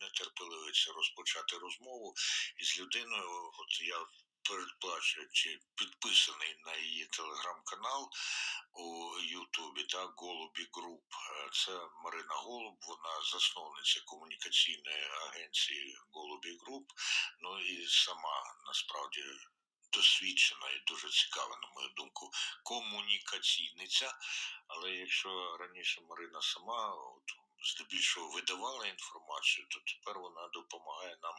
нетерпеливиться розпочати розмову із людиною. От я передплачуючи підписаний на її телеграм-канал у Ютубі, так, Голубі Груп. Е, Це Марина Голуб, вона засновниця комунікаційної агенції Голубі Груп. Ну і сама насправді досвідчена і дуже цікава, на мою думку, комунікаційниця. Але якщо раніше Марина сама от, здебільшого видавала інформацію, то тепер вона допомагає нам,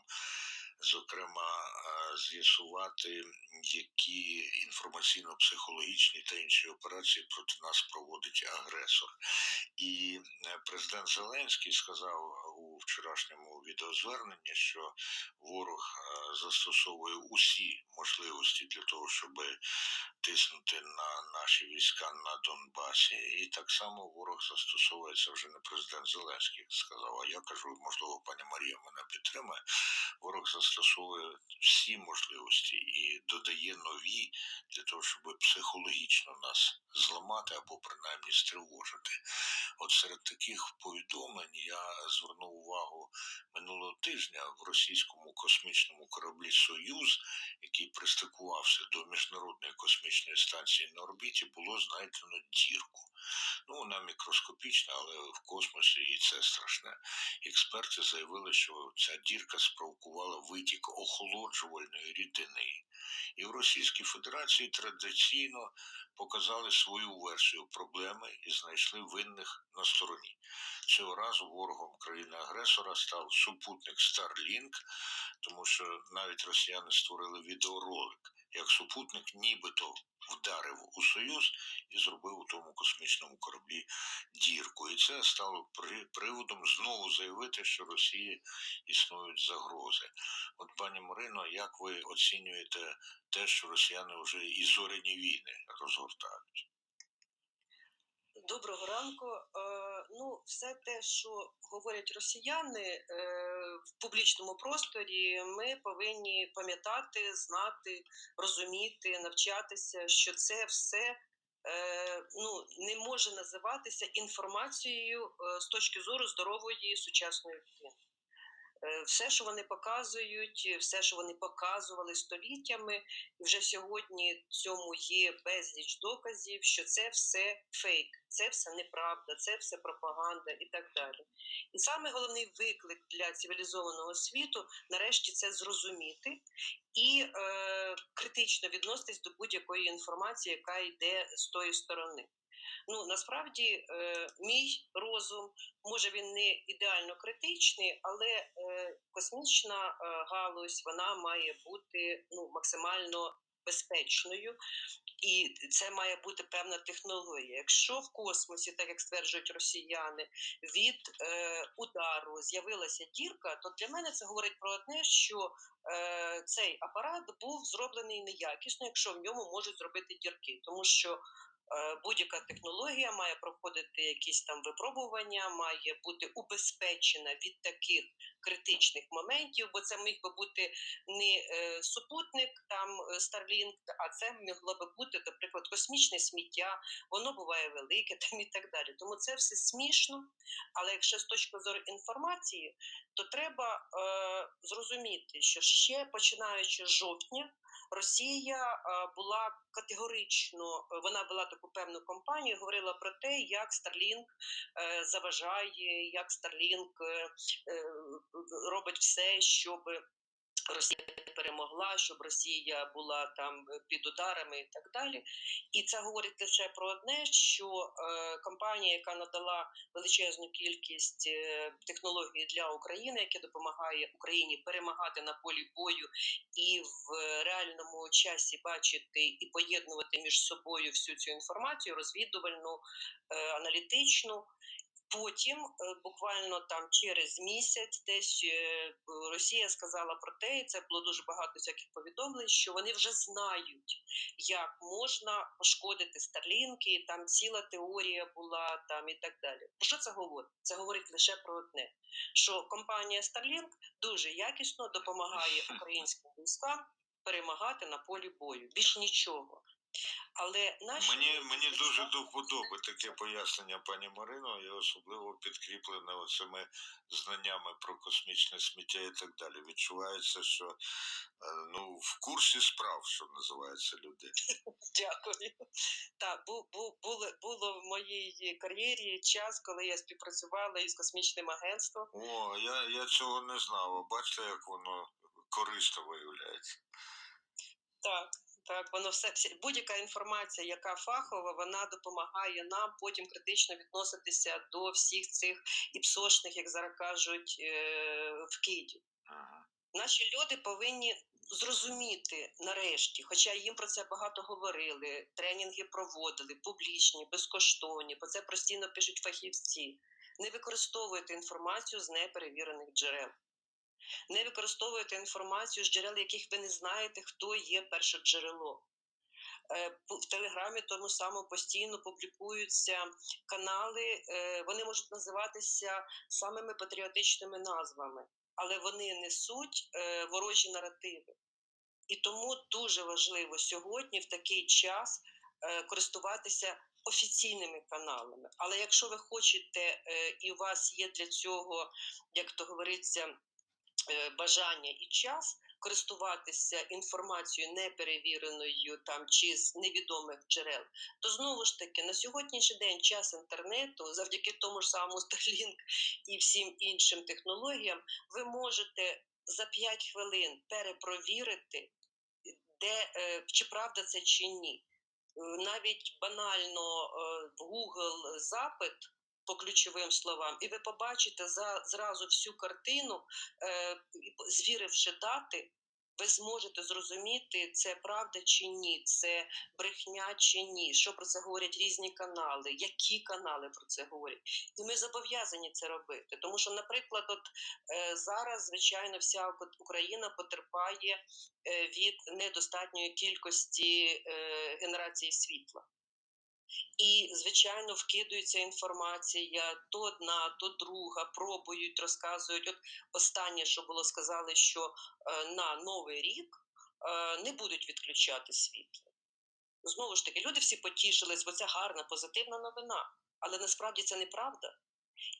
зокрема, е, з'ясувати, які інформаційно-психологічні та інші операції проти нас проводить агресор. І е, президент Зеленський сказав у вчорашньому відеозверненні, що ворог е, застосовує усі можливості для того, щоб тиснути на наші війська на Донбасі. І так само ворог застосовується вже не президент Зеленський сказав, а я кажу, можливо, пані Марія мене підтримає. Ворог застосовує всі можливості і додає нові для того, щоб психологічно нас зламати або принаймні стривожити. От серед таких повідомлень я звернув увагу минулого тижня в російському космічному кораблі Союз, який пристикувався до міжнародної космічної станції на орбіті, було знайдено дірку. Ну, вона мікроскопічна, але в космосі і це страшне. Експерти заявили, що ця дірка спровокувала витік охолоджувальної рідини. І в Російській Федерації традиційно показали свою версію проблеми і знайшли винних на стороні. Цього разу ворогом країни-агресора став супутник Starlink, тому що навіть росіяни створили відеоролик, як супутник нібито вдарив у Союз і зробив у тому космічному кораблі дірку. І це стало при, приводом знову заявити, що Росії існують загрози. От пані Марино, як ви оцінюєте те, що росіяни вже і зоряні війни розгортають? Доброго ранку. Е, ну, все те, що говорять росіяни е, в публічному просторі, ми повинні пам'ятати, знати, розуміти, навчатися, що це все е, ну, не може називатися інформацією з точки зору здорової сучасної людини. Е, Все, що вони показують, все, що вони показували століттями, і вже сьогодні цьому є безліч доказів, що це все фейк, це все неправда, це все пропаганда і так далі. І саме головний виклик для цивілізованого світу нарешті це зрозуміти і е, критично відноситись до будь-якої інформації, яка йде з тої сторони. Ну насправді е, мій розум, може він не ідеально критичний, але е, космічна е, галузь вона має бути ну максимально безпечною, і це має бути певна технологія. Якщо в космосі, так як стверджують росіяни, від е, удару з'явилася дірка, то для мене це говорить про одне, що е, цей апарат був зроблений неякісно, якщо в ньому можуть зробити дірки, тому що будь-яка технологія має проходити якісь там випробування, має бути убезпечена від таких критичних моментів, бо це міг би бути не е, супутник там е, Starlink, а це могло би бути, наприклад, космічне сміття, воно буває велике там і так далі. Тому це все смішно. Але якщо з точки зору інформації, то треба е, зрозуміти, що ще починаючи з жовтня. Росія е, була категорично, е, вона вела таку певну кампанію, говорила про те, як Starlink е, заважає, як Starlink робить все, щоб Росія перемогла, щоб Росія була там під ударами і так далі. І це говорить лише про одне, що е, компанія, яка надала величезну кількість е, технологій для України, яка допомагає Україні перемагати на полі бою і в реальному часі бачити і поєднувати між собою всю цю інформацію, розвідувальну, е, аналітичну. Потім, е, буквально там через місяць, десь е, Росія сказала про те, і це було дуже багато всяких повідомлень, що вони вже знають, як можна пошкодити старлінки. Там ціла теорія була там і так далі. Про що це говорить? Це говорить лише про одне: що компанія Starlink дуже якісно допомагає українським військам перемагати на полі бою. Більш нічого. Але наші Мені, мені дуже до вподоби таке пояснення, пані Марино, і особливо підкріплене оцими знаннями про космічне сміття і так далі. Відчувається, що е, ну, в курсі справ, що називається людина. Дякую. Так, бу, бу, було, було в моїй кар'єрі час, коли я співпрацювала із космічним агентством. О, я, я цього не знав. Бачите, як воно корисно виявляється. Так, так, воно все, будь-яка інформація, яка фахова, вона допомагає нам потім критично відноситися до всіх цих іпсошних, як зараз кажуть, е, вкидів. Ага. Наші люди повинні зрозуміти нарешті, хоча їм про це багато говорили, тренінги проводили, публічні, безкоштовні, бо це постійно пишуть фахівці. Не використовуйте інформацію з неперевірених джерел. Не використовуйте інформацію з джерел, яких ви не знаєте, хто є першоджерело. Е, пу- В Телеграмі тому самому постійно публікуються канали, е, вони можуть називатися самими патріотичними назвами, але вони несуть е, ворожі наративи. І тому дуже важливо сьогодні, в такий час, е, користуватися офіційними каналами. Але якщо ви хочете е, і у вас є для цього, як то говориться, е, бажання і час користуватися інформацією неперевіреною там чи з невідомих джерел, то знову ж таки на сьогоднішній день час інтернету, завдяки тому ж самому Starlink і всім іншим технологіям, ви можете за 5 хвилин перепровірити, де е, чи правда це чи ні. Е, Навіть банально е, в Google запит по ключовим словам, і ви побачите за зразу всю картину, е, звіривши дати, ви зможете зрозуміти, це правда чи ні, це брехня чи ні, що про це говорять різні канали, які канали про це говорять. І ми зобов'язані це робити. Тому що, наприклад, от е, зараз, звичайно, вся Україна потерпає е, від недостатньої кількості е, генерації світла. І, звичайно, вкидується інформація то одна, то друга, пробують, розказують. От останнє, що було сказали, що е, на новий рік е, не будуть відключати світло. Знову ж таки, люди всі потішились, бо це гарна, позитивна новина. Але насправді це неправда.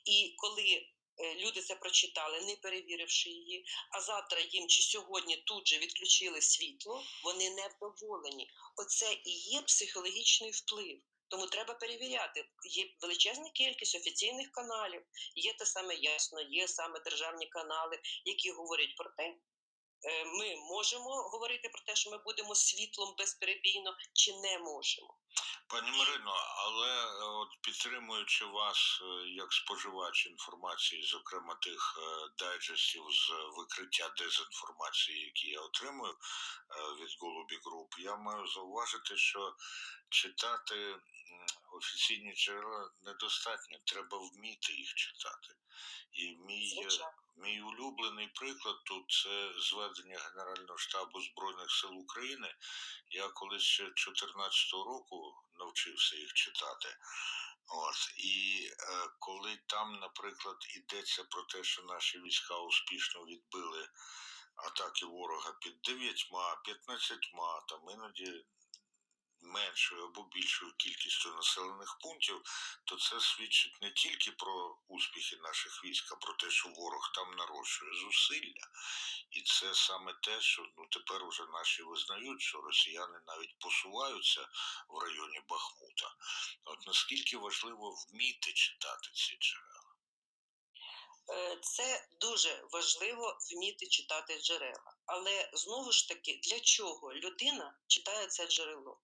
І коли е, люди це прочитали, не перевіривши її, а завтра їм чи сьогодні тут же відключили світло, вони невдоволені. Оце і є психологічний вплив. Тому треба перевіряти. Є величезна кількість офіційних каналів, є те саме ясно, є саме державні канали, які говорять про те, ми можемо говорити про те, що ми будемо світлом безперебійно, чи не можемо. Пані Марино, але е, от підтримуючи вас е, як споживач інформації, зокрема тих е, дайджестів з викриття дезінформації, які я отримую е, від Голубі Груп, я маю зауважити, що читати офіційні джерела недостатньо, треба вміти їх читати. І мій, е, Звичайно. Мій улюблений приклад тут це зведення Генерального штабу Збройних сил України. Я колись ще 2014 року навчився їх читати. От і е, коли там, наприклад, йдеться про те, що наші війська успішно відбили атаки ворога під 9, 15, там іноді меншою або більшою кількістю населених пунктів, то це свідчить не тільки про успіхи наших військ, а про те, що ворог там нарощує зусилля. І це саме те, що ну тепер уже наші визнають, що росіяни навіть посуваються в районі Бахмута. От наскільки важливо вміти читати ці джерела? Е, Це дуже важливо вміти читати джерела. Але знову ж таки, для чого людина читає це джерело?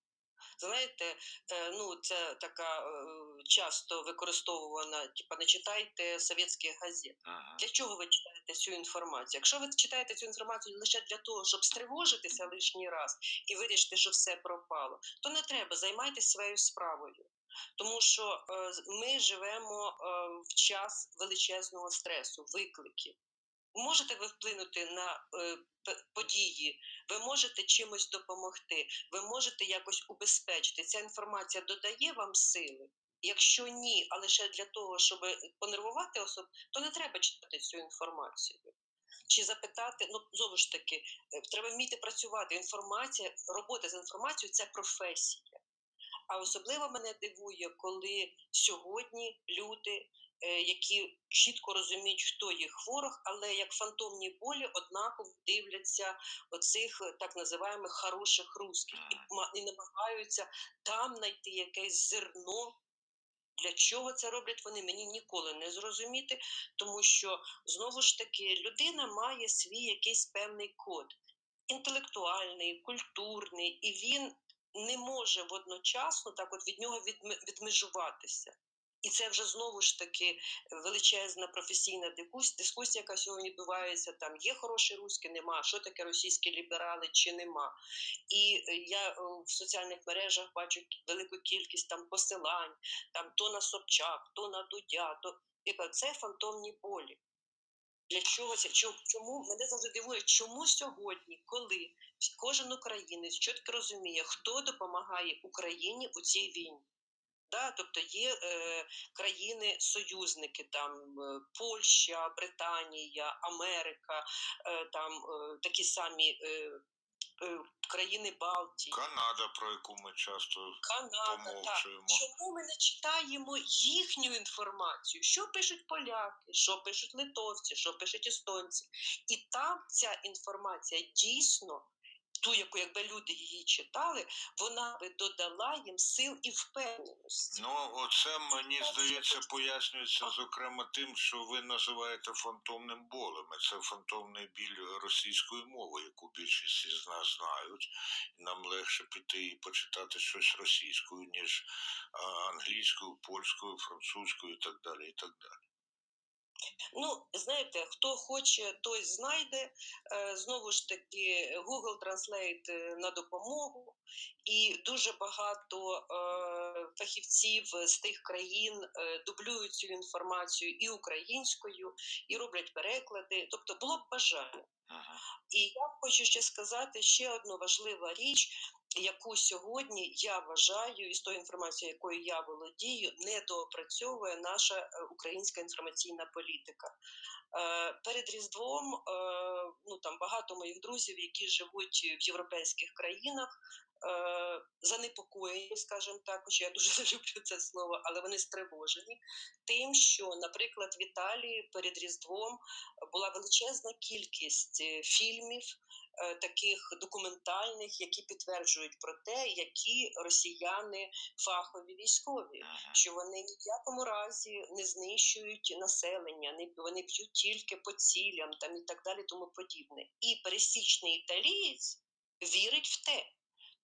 Знаєте, е, ну це така е, часто використовувана, типа не читайте совєтських газет. Ага. Для чого ви читаєте цю інформацію? Якщо ви читаєте цю інформацію лише для того, щоб стривожитися лишній раз і вирішити, що все пропало, то не треба займайтесь своєю справою. Тому що е, ми живемо е, в час величезного стресу, викликів. Можете ви вплинути на е, події, ви можете чимось допомогти, ви можете якось убезпечити. Ця інформація додає вам сили. Якщо ні, а лише для того, щоб понервувати особу, то не треба читати цю інформацію. Чи запитати, ну знову ж таки, е, треба вміти працювати. Інформація, робота з інформацією це професія. А особливо мене дивує, коли сьогодні люди, які чітко розуміють, хто їх ворог, але як фантомні болі однаково дивляться оцих е, так називаємих хороших русських і, і намагаються там знайти якесь зерно. Для чого це роблять вони, мені ніколи не зрозуміти, тому що знову ж таки людина має свій якийсь певний код інтелектуальний, культурний, і він не може водночасно так от від нього відмежуватися. І це вже знову ж таки величезна професійна дискусія, яка сьогодні відбувається. Там є хороші руські, нема. Що таке російські ліберали чи нема? І е, я е, в соціальних мережах бачу велику кількість там посилань, там то на Собчак, то на Дудя, то і це фантомні болі. Для чого це? Чому мене завжди дивує, чому сьогодні, коли кожен українець чітко розуміє, хто допомагає Україні у цій війні? Да, тобто є е, країни-союзники, там е, Польща, Британія, Америка, е, там е, такі самі е, е, країни Балтії, Канада, про яку ми часто Канада. Так. Чому ми не читаємо їхню інформацію? Що пишуть поляки, що пишуть литовці, що пишуть естонці? І там ця інформація дійсно, ту, яку якби люди її читали, вона би додала їм сил і впевненості. Ну, оце мені здається пояснюється зокрема тим, що ви називаєте фантомним болем. Це фантомний біль російської мови, яку більшість із нас знають. Нам легше піти і почитати щось російською, ніж англійською, польською, французькою і так далі. І так далі. Ну, знаєте, хто хоче, той знайде. Е, Знову ж таки, Google Translate е, на допомогу, і дуже багато е, фахівців з тих країн дублюють цю інформацію і українською, і роблять переклади. Тобто було б бажання. Мгм. І я хочу ще сказати ще одну важливу річ, яку сьогодні я вважаю, і з тою інформацією, якою я володію, недоопрацьовує наша е, українська інформаційна політика. Е, Перед Різдвом е, ну там багато моїх друзів, які живуть в європейських країнах. Е, Занепокоєні, скажімо так, хоча я дуже не люблю це слово, але вони стривожені тим, що, наприклад, в Італії перед Різдвом була величезна кількість е, фільмів, е, таких документальних, які підтверджують про те, які росіяни фахові військові, Мгм. що вони ні в якому разі не знищують населення, не вони б'ють тільки по цілям, там і так далі, тому подібне. І пересічний італієць вірить в те.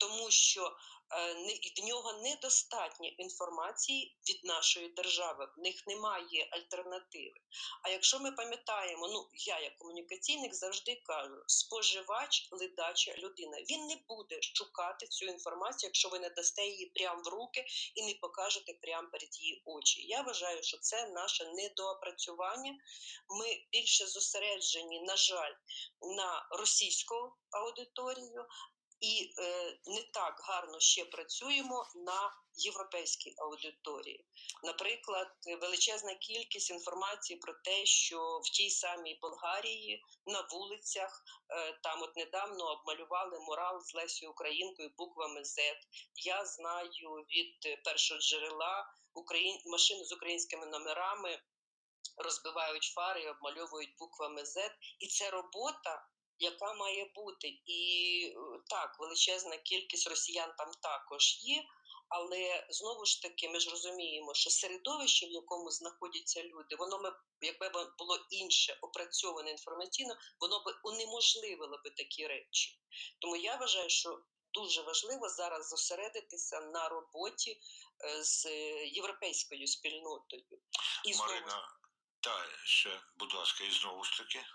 Тому що е, в нього недостатньо інформації від нашої держави, в них немає альтернативи. А якщо ми пам'ятаємо, ну я як комунікаційник завжди кажу: споживач, ледача людина. Він не буде шукати цю інформацію, якщо ви не дасте її прямо в руки і не покажете прямо перед її очі. Я вважаю, що це наше недоопрацювання. Ми більше зосереджені, на жаль, на російську аудиторію. І е, не так гарно ще працюємо на європейській аудиторії. Наприклад, величезна кількість інформації про те, що в тій самій Болгарії на вулицях е, там от недавно обмалювали мурал з Лесією Українкою буквами Z. Я знаю від першого джерела Україн... машини з українськими номерами розбивають фари обмальовують буквами Z. І це робота. Яка має бути, і е, так, величезна кількість росіян там також є, але знову ж таки ми ж розуміємо, що середовище, в якому знаходяться люди, воно ми, якби було інше, опрацьоване інформаційно, воно би унеможливило би такі речі. Тому я вважаю, що дуже важливо зараз зосередитися на роботі е, з європейською спільнотою. І знову та ще, будь ласка, і знову ж таки.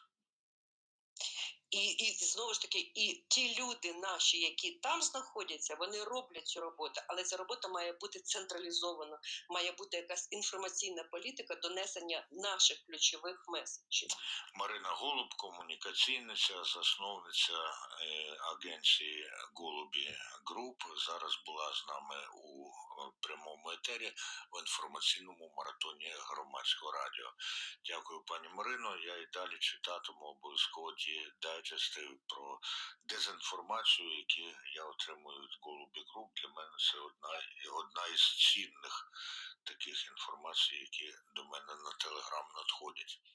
І, і знову ж таки, і ті люди наші, які там знаходяться, вони роблять цю роботу, але ця робота має бути централізована, має бути якась інформаційна політика донесення наших ключових меседжів. Марина Голуб, комунікаційниця, засновниця е, агенції Голубі Груп, зараз була з нами у в прямому етері в інформаційному маратоні громадського радіо. Дякую, пані Марино. Я і далі читатиму обов'язково ті дайджести про дезінформацію, які я отримую від Голубі Груп. Для мене це одна, одна із цінних таких інформацій, які до мене на телеграм надходять.